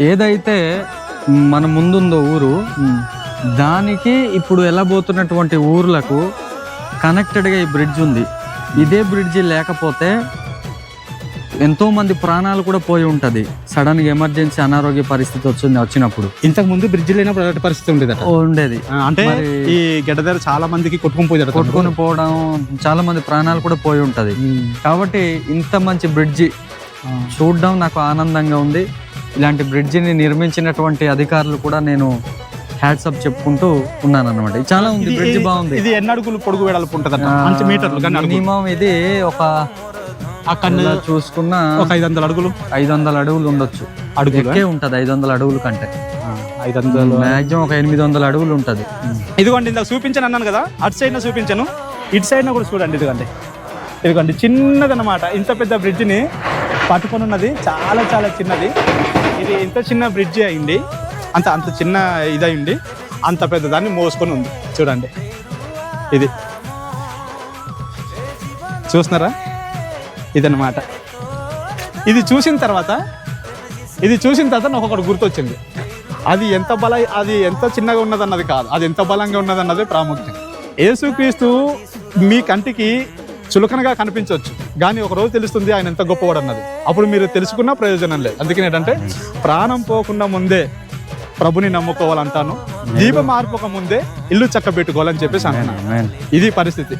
ఏదైతే మన ముందుందో ఊరు దానికి ఇప్పుడు వెళ్ళబోతున్నటువంటి ఊర్లకు కనెక్టెడ్గా ఈ బ్రిడ్జ్ ఉంది. ఇదే బ్రిడ్జి లేకపోతే ఎంతో మంది ప్రాణాలు కూడా పోయి ఉంటది. సడన్గా ఎమర్జెన్సీ అనారోగ్య పరిస్థితి వచ్చింది వచ్చినప్పుడు. ఇంతకు ముందు బ్రిడ్జ్ లేనప్పుడు అలాంటి పరిస్థితి ఉండేది. ఆ, అంటే ఈ గడ్డ దగ్గర చాలా మందికి కొట్టుకుని పోయేదట కొట్టుకొని పోవడం చాలా మంది ప్రాణాలు కూడా పోయి ఉంటది. కాబట్టి ఇంత మంచి బ్రిడ్జి చూడడం నాకు ఆనందంగా ఉంది. ఇలాంటి బ్రిడ్జిని నిర్మించినటువంటి అధికారులు కూడా నేను హ్యాట్సప్ చెప్పుకుంటూ ఉన్నాను అనమాట చాలా ఉంది బ్రిడ్జ్ బాగుంది. ఇది ఎన్ని అడుగులు పొడుగు వెడల్పు ఉంటదట? మంచి మీటర్లు మినిమం ఇది ఒక అక్కడ చూసుకున్న ఒక ఐదు వందల అడుగులు. ఐదు వందల అడుగులు ఉండొచ్చు. అడుగులు ఎక్కే ఉంటది ఐదు వందల అడుగుల కంటే. ఐదు వందలు. మాక్సిమం ఒక ఎనిమిది వందల అడుగులు ఉంటది. ఇదిగోండి ఇందాక చూపించాను అన్నాను కదా అటు సైడ్ చూపించాను. ఇటు సైడ్ కూడా చూడండి ఇదిగోండి. ఇదిగోండి చిన్నదన్నమాట ఇంత పెద్ద బ్రిడ్జిని. పట్టుకొని ఉన్నది చాలా చాలా చిన్నది. ఇది ఇంత చిన్న బ్రిడ్జి అయింది. అంత అంత చిన్న ఇదైంది అంత పెద్ద దాన్ని మోసుకొని ఉంది. చూడండి. ఇది. చూస్తున్నారా? ఇదన్నమాట. ఇది చూసిన తర్వాత ఇది చూసిన తర్వాత నాకు ఒకటి గుర్తొచ్చింది. అది ఎంత బల అది ఎంత చిన్నగా ఉన్నదన్నది కాదు. అది ఎంత బలంగా ఉన్నదన్నది ప్రాముఖ్యం. యేసుక్రీస్తు మీ కంటికి చులకనగా కనిపించవచ్చు. కానీ ఒక రోజు తెలుస్తుంది ఆయన ఎంత గొప్పవాడు అన్నది అప్పుడు మీరు తెలుసుకున్న ప్రయోజనం లేదు. అందుకని ఏంటంటే ప్రాణం పోకుండా ముందే ప్రభుని నమ్ముకోవాలంటాను. దీపం ఆర్పక ముందే ఇల్లు చక్కబెట్టుకోవాలని చెప్పేసి Amen. ఇది పరిస్థితి.